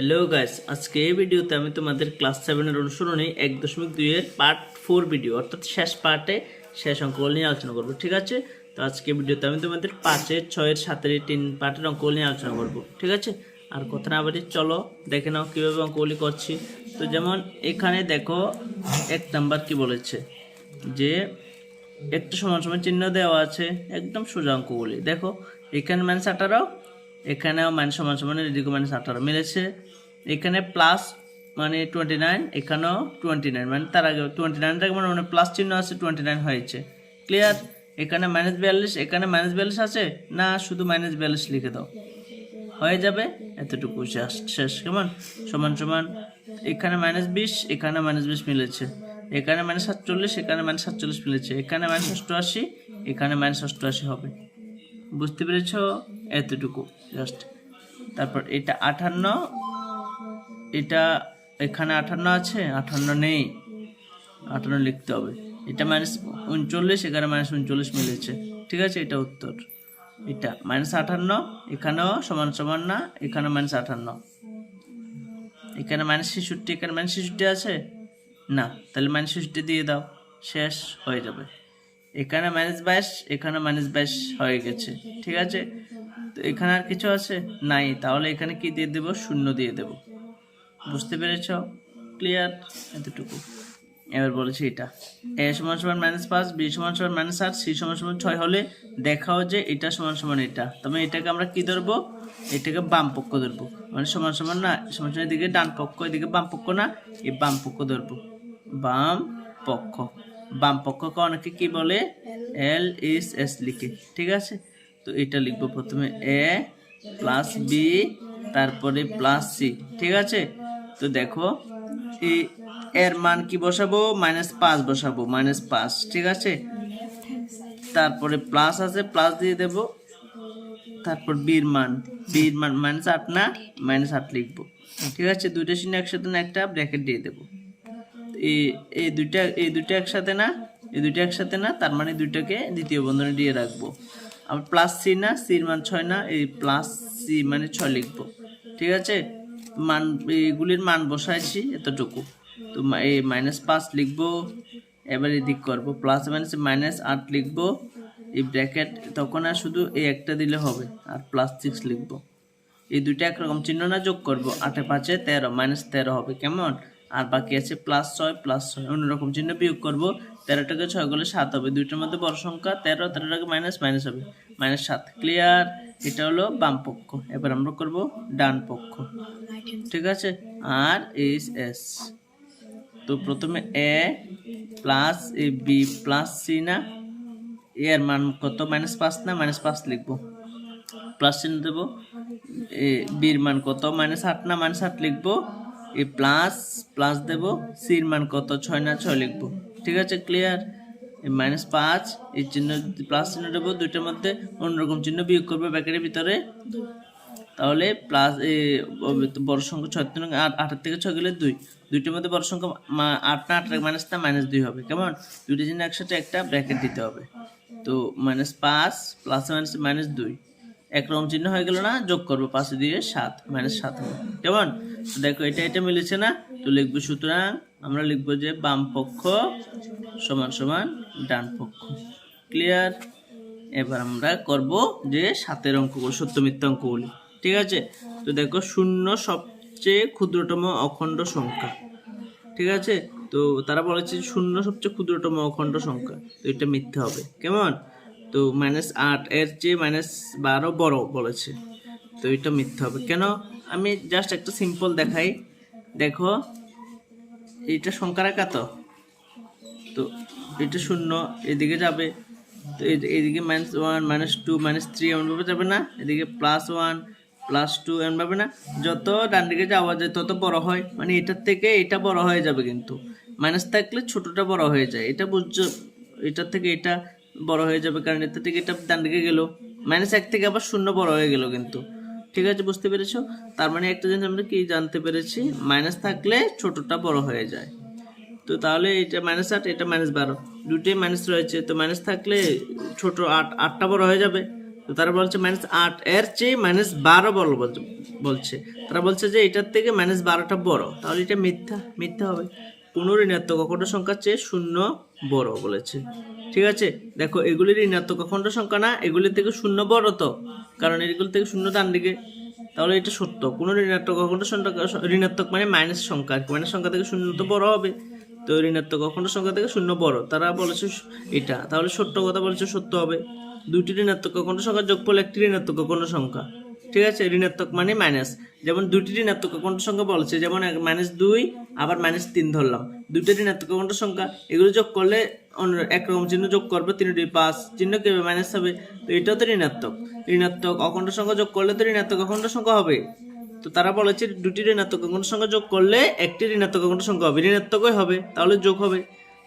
Hello guys আজকে এই ভিডিওতে আমি তোমাদের ক্লাস সেভেনের অনুসরণে এক দশমিক দুইয়ের পার্ট ফোর ভিডিও অর্থাৎ শেষ পার্টে শেষ অঙ্কগুলো নিয়ে আলোচনা করব, ঠিক আছে? তো আজকে ভিডিওতে আমি তোমাদের পাঁচের ছয়ের সাতের তিন পার্টের অঙ্কগুলো নিয়ে আলোচনা করব, ঠিক আছে? আর কথা না বাড়ি চলো, দেখে নাও কীভাবে অঙ্কগুলি করছি। তো যেমন এখানে দেখো, এক নাম্বার কি বলেছে? যে একটা সমান সমান চিহ্ন দেওয়া আছে, একদম সোজা অঙ্কগুলি। দেখো, এখানে মাইনাস আঠারো এখানেও মাইনাস সমান সমান এদিকে মাইনাস আঠারো মিলেছে। এখানে প্লাস মানে টোয়েন্টি নাইন এখানেও টোয়েন্টি নাইন মানে তার আগে টোয়েন্টি নাইন থেকে মানে প্লাস চিহ্ন আছে টোয়েন্টি নাইন হয়েছে। ক্লিয়ার এখানে মাইনাস বিয়াল্লিশ, এখানে মাইনাস বিয়াল্লিশ আছে? না, শুধু মাইনাস বিয়াল্লিশ লিখে দাও। হয়ে যাবে? এতটুকু শেষ। কেমন? সমান সমান। এখানে মাইনাস বিশ, এখানে মাইনাস বিশ মিলেছে। এখানে মাইনাস সাতচল্লিশ, এখানে মাইনাস সাতচল্লিশ মিলেছে। এখানে মাইনাস অষ্টআশি, এখানে মাইনাস অষ্টআশি হবে। বুঝতে পেরেছ? এতটুকু জাস্ট তারপর এটা আঠান্ন। এটা এখানে আঠান্ন আছে? আঠান্ন নেই। আঠান্ন লিখতে হবে। এটা মাইনাস উনচল্লিশ, এখানে মাইনাস উনচল্লিশ মিলেছে। ঠিক আছে? এটা উত্তর। এটা মাইনাস আঠান্ন, এখানেও সমান সমান না, এখানে মাইনাস আঠান্ন। এখানে মাইনাস ছেষট্টি, এখানে মাইনাস ছেষট্টি আছে? না, তাহলে মাইনাস ছেষট্টি দিয়ে দাও। শেষ হয়ে যাবে। এখানে মাইনাস বাইশ এখানে মাইনাস বাইশ হয়ে গেছে, ঠিক আছে? তো এখানে আর কিছু আছে? নাই, তাহলে এখানে কি দিয়ে দেবো? শূন্য দিয়ে দেবো। বুঝতে পেরেছ? ক্লিয়ার এতটুকু। এবার বলেছি এটা। এ সমান সমান মাইনাস পাঁচ বি সমান সমান মাইনাস আট সি সমান সমান ছয় হলে দেখাও যে এটা সমান সমান এটা। তবে এটাকে আমরা কি ধরবো? এটাকে বাম পক্ষ ধরবো। মানে সমান সমান না, সমান সমান এদিকে ডান পক্ষ, এদিকে বাম পক্ষ না, এই বাম পক্ষ ধরবো। বাম পক্ষ। বাম পক্ষকে অনেকে কি বলে? এল এস এস লিখে। ঠিক আছে? তো এটা লিখব প্রথমে এ প্লাস বি তারপরে প্লাস সি ঠিক আছে? তো দেখো এর মান কি বসাবো? মাইনাস পাঁচ বসাবো মাইনাস পাঁচ। ঠিক আছে? তারপরে প্লাস আছে প্লাস দিয়ে দেব। তারপর বির মান। বির মান মাইনাস আট না? মাইনাস আট লিখব। ঠিক আছে? দুইটা শূন্য একসাথে একটা ব্র্যাকেট দিয়ে দেবো। এই দুইটা এই দুইটা একসাথে না, এই দুইটা একসাথে না, তার মানে দুইটাকে দ্বিতীয় বন্ধনে দিয়ে রাখব। আবার প্লাস সি না সির মান ছয় না, এই প্লাস সি মানে ছয় লিখব। ঠিক আছে? মান এগুলির মান বসাইছি এতটুকু। তো এই মাইনাস পাঁচ লিখব, এবার এদিক করব প্লাস মাইনাস মাইনাস আট লিখব, এই ব্র্যাকেট তখন আর শুধু এই একটা দিলে হবে, আর প্লাস সিক্স লিখব। এই দুইটা একরকম চিহ্ন না যোগ করব, আটে পাঁচে তেরো মাইনাস তেরো হবে, কেমন? আর বাকি আছে প্লাস ছয় প্লাস ছয়। অন্যরকম চিহ্ন বিয়োগ করব। তেরোটাকে ছয় করলে সাত হবে। দুইটার মধ্যে বড় সংখ্যা তেরো, তেরোটাকে মাইনাস মাইনাস হবে। মাইনাস সাত ক্লিয়ার এটা হলো বাম পক্ষ। এবার আমরা করব ডান পক্ষ। ঠিক আছে? আর এস এস তো প্রথমে A plus A B plus C না? এর মান কত? মাইনাস পাঁচ না? মাইনাস পাঁচ লিখব। প্লাস চিহ্ন দেবো। এ বির মান কত? মাইনাস আট না? মাইনাস আট লিখব। এ প্লাস প্লাস দেবো, সির মান কত? ছয় না ছয় লিখব। ঠিক আছে ক্লিয়ার মাইনাস পাঁচ, এই চিহ্ন প্লাস চিহ্ন দেবো, দুইটার মধ্যে অন্যরকম চিহ্ন বিয়োগ করবে ব্যাকেটের ভিতরে। তাহলে প্লাস বড় সংখ্যা ছয়, তিন, আট, আটের থেকে ছয় গেলে দুই। দুইটার মধ্যে বড় সংখ্যা আট না আট মাইনাস না মাইনাস দুই হবে। কেমন? দুইটা জিনিস একসাথে একটা ব্র্যাকেট দিতে হবে। তো মাইনাস পাঁচ প্লাস মাইনাস মাইনাস দুই। একরকম চিহ্ন হয়ে গেল না? যোগ করব পাশে দিয়ে সাত মাইনাস সাত কেমন? দেখো, এটা এটা মিলেছে না? তো লিখব সুতরাং আমরা লিখব যে বাম পক্ষ সমান সমান ডান পক্ষ। ক্লিয়ার এবার আমরা করব যে সাতের অঙ্কগুলো সত্য মিথ্যা অঙ্কগুলি ঠিক আছে? তো দেখো, শূন্য সবচেয়ে ক্ষুদ্রতম অখণ্ড সংখ্যা। ঠিক আছে? তো তারা বলেছে শূন্য সবচেয়ে ক্ষুদ্রতম অখণ্ড সংখ্যা। তো এটা মিথ্যা হবে। কেমন? তো মাইনাস আট এর চেয়ে মাইনাস বারো বড় বলেছে। তো এটা মিথ্যা হবে। কেন? আমি জাস্ট একটা সিম্পল দেখাই। দেখো, এইটা সংখ্যার একা তো। তো এটা শূন্য, এদিকে যাবে। তো এদিকে minus one minus two minus three এমনভাবে যাবে না। এদিকে প্লাস ওয়ান প্লাস টু এমনভাবে না। যত ডান দিকে যাওয়া যায়, তত বড় হয়। মানে এটার থেকে এটা বড় হয়ে যাবে কিন্তু। মাইনাস থাকলে ছোটটা বড় হয়ে যায়। এটা বুঝছ? এটার থেকে এটা বড় হয়ে যাবে, কারণ এটা থেকে এটা ডান দিকে গেল। মাইনাস এক থেকে আবার শূন্য বড় হয়ে গেল কিন্তু। ঠিক আছে, বুঝতে পেরেছ? তার মানে একটা জিনিস আমরা কি জানতে পেরেছি? মাইনাস থাকলে ছোটটা বড় হয়ে যায়। তো তাহলে এটা মাইনাস আট, এটা মাইনাস বারো। দুটোই মাইনাস রয়েছে। তো মাইনাস থাকলে ছোট আট, আটটা বড় হয়ে যাবে। তো তারা বলছে মাইনাস আট, এর চেয়ে মাইনাস বারো বড় বলছে। তারা বলছে যে এটার থেকে মাইনাস বারোটা বড়। তাহলে এটা মিথ্যা মিথ্যা হবে। কোনো ঋণাত্মক অখণ্ড সংখ্যার চেয়ে শূন্য বড় বলেছে। ঠিক আছে? দেখো এগুলি ঋণাত্মক অখণ্ড সংখ্যা না এগুলি থেকে শূন্য বড় তো। কারণ এগুলি থেকে শূন্য ডান দিকে তাহলে এটা সত্য। কোনো ঋণাত্মক অখণ্ড সংখ্যা, ঋণাত্মক মানে মাইনাস সংখ্যা মাইনাস সংখ্যা থেকে শূন্য তো বড় হবে। তো ঋণাত্মক অখণ্ড সংখ্যা থেকে শূন্য বড়। তারা বলেছে এটা। তাহলে সত্য কথা বলেছে সত্য হবে। দুটি ঋণাত্মক অখণ্ড সংখ্যা যোগফল একটি ঋণাত্মক অখণ্ড সংখ্যা। ঠিক আছে, ঋণাত্মক মানে মাইনাস যেমন দুটি ঋণাত্মক অখণ্ড সংখ্যা বলছে, যেমন মাইনাস দুই, আবার মাইনাস তিন ধরলাম। দুটো ঋণাত্মক অখণ্ড সংখ্যা, এগুলো যোগ করলে একরকম চিহ্ন যোগ করবে তিনটি পাঁচ, চিহ্ন কীভাবে মাইনাস হবে। তো এটাও তো ঋণাত্মক। ঋণাত্মক অখণ্ড সংখ্যা যোগ করলে তো ঋণাত্মক অখণ্ড সংখ্যা হবে। তো তারা বলেছে দুটি ঋণাত্মক অখণ্ড সংখ্যা যোগ করলে একটি ঋণাত্মক অখণ্ড সংখ্যা হবে। ঋণাত্মকই হবে, তাহলে যোগ হবে।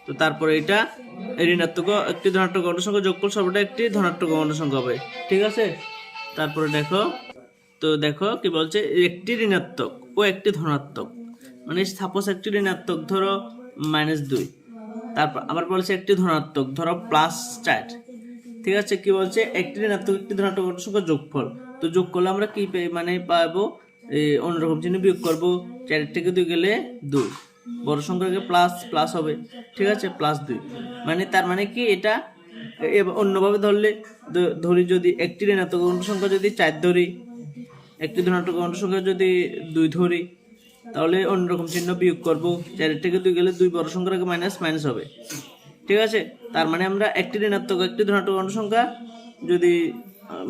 তো তারপরে এটা ঋণাত্মক একটি ধনাত্মক অখণ্ড সংখ্যা যোগ করলে সবটা একটি ধনাত্মক অখণ্ড সংখ্যা হবে। ঠিক আছে? তারপরে দেখো তো দেখো কি বলছে, একটি ঋণাত্মক ও একটি ধনাত্মক। মানে সাপোজ একটি ঋণাত্মক ধরো মাইনাস দুই, তারপর আবার বলছে একটি ধনাত্মক ধরো প্লাস চার। ঠিক আছে, কি বলছে, একটি ঋণাত্মক, একটি ধনাত্মক সংখ্যা যোগফল। তো যোগ করলে আমরা কি মানে পাবো অন্যরকম চিহ্ন বিয়োগ করব চারের থেকে দুই গেলে দুই। বড় সংখ্যাকে প্লাস প্লাস হবে। ঠিক আছে প্লাস দুই। মানে তার মানে কি এটা অন্যভাবে ধরলে ধরি যদি একটি ঋণাত্মক সংখ্যা যদি চার ধরি একটি ধনাত্মক অখণ্ড সংখ্যা যদি দুই ধরি, তাহলে অন্যরকম চিহ্ন বিয়োগ করব। চারের থেকে দুই গেলে দুই বড় সংখ্যার আগে মাইনাস মাইনাস হবে। ঠিক আছে? তার মানে আমরা একটি ঋণাত্মক, একটি ধনাত্মক অখণ্ড সংখ্যা যদি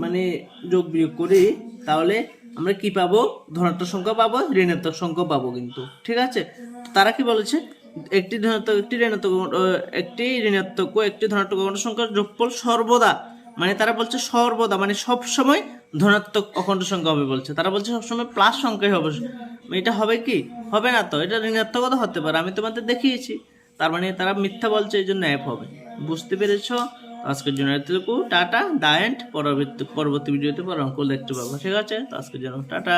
মানে যোগ বিয়োগ করি, তাহলে আমরা কি পাবো? ধনাত্মক সংখ্যা পাবো, ঋণাত্মক সংখ্যা পাবো কিন্তু। ঠিক আছে? তারা কি বলেছে? একটি ধনাত্মক, একটি ঋণাত্মক একটি ঋণাত্মক একটি ধনাত্মক সংখ্যার যোগফল সর্বদা মানে তারা বলছে সর্বদা মানে সব সময় ধনাত্মক অখণ্ড সংখ্যা হবে বলছে। তারা বলছে সবসময় প্লাস সংখ্যাই হবে। এটা হবে কি? হবে না তো? এটা ঋণাত্মকতা হতে পারে। আমি তোমাদের দেখিয়েছি। তার মানে তারা মিথ্যা বলছে, এই জন্য অ্যাপ হবে। বুঝতে পেরেছ? আজকের জন্য এতটুকু। টাটা দা এন্ড, পরবর্তী পরবর্তী ভিডিওতে পর অঙ্ক দেখতে পাবো ঠিক আছে? আজকের জন্য টাটা।